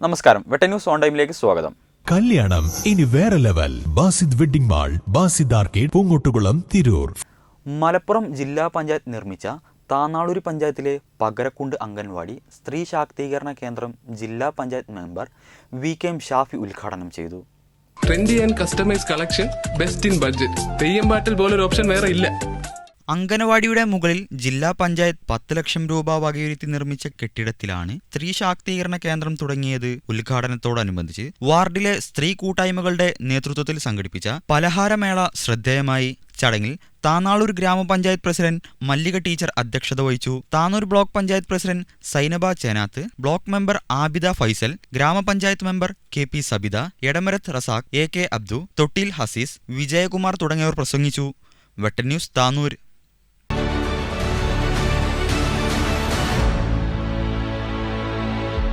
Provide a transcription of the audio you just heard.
നമസ്കാരം. വെട്ട news on ടൈമിലേക്ക് സ്വാഗതം. കല്യാണം ഇനി വേറെ level. Basid wedding mall Basid arcade Poongottukulam Tirur. Malappuram ജില്ലാ പഞ്ചായത്ത് നിർമ്മിച്ച താന്നാളൂർ പഞ്ചായത്തിലെ പകരക്കുണ്ട് അംഗൻവാടി സ്ത്രീ ശാക്തീകരണ കേന്ദ്രം ജില്ലാ panchayat member V K M Shafi ഉദ്ഘാടനം ചെയ്തു. Trendy and customise collection best in budget Theyyam പാട്ടിൽ പോലൊരു ഓപ്ഷൻ വേറെ ഇല്ല. അങ്കനവാടിയുടെ മുകളിൽ ജില്ലാ പഞ്ചായത്ത് പത്ത് ലക്ഷം രൂപ വകയിരുത്തി നിർമ്മിച്ച കെട്ടിടത്തിലാണ് സ്ത്രീ ശാക്തീകരണ കേന്ദ്രം തുടങ്ങിയത് ഉദ്ഘാടനത്തോടനുബന്ധിച്ച് വാർഡിലെ സ്ത്രീ കൂട്ടായ്മകളുടെ നേതൃത്വത്തിൽ സംഘടിപ്പിച്ച പലഹാരമേള ശ്രദ്ധേയമായി. ചടങ്ങിൽ താനാളൂർ ഗ്രാമപഞ്ചായത്ത് പ്രസിഡന്റ് മല്ലിക ടീച്ചർ അധ്യക്ഷത വഹിച്ചു. Tanur block panchayat president Sainaba Chenath block member Abida Faisal ഗ്രാമപഞ്ചായത്ത് member K P Sabitha Edamarath Razak A K Abdu Thottil Azeez Vijayakumar തുടങ്ങിയവർ പ്രസംഗിച്ചു. വെട്ടൻ ന്യൂസ് താനൂർ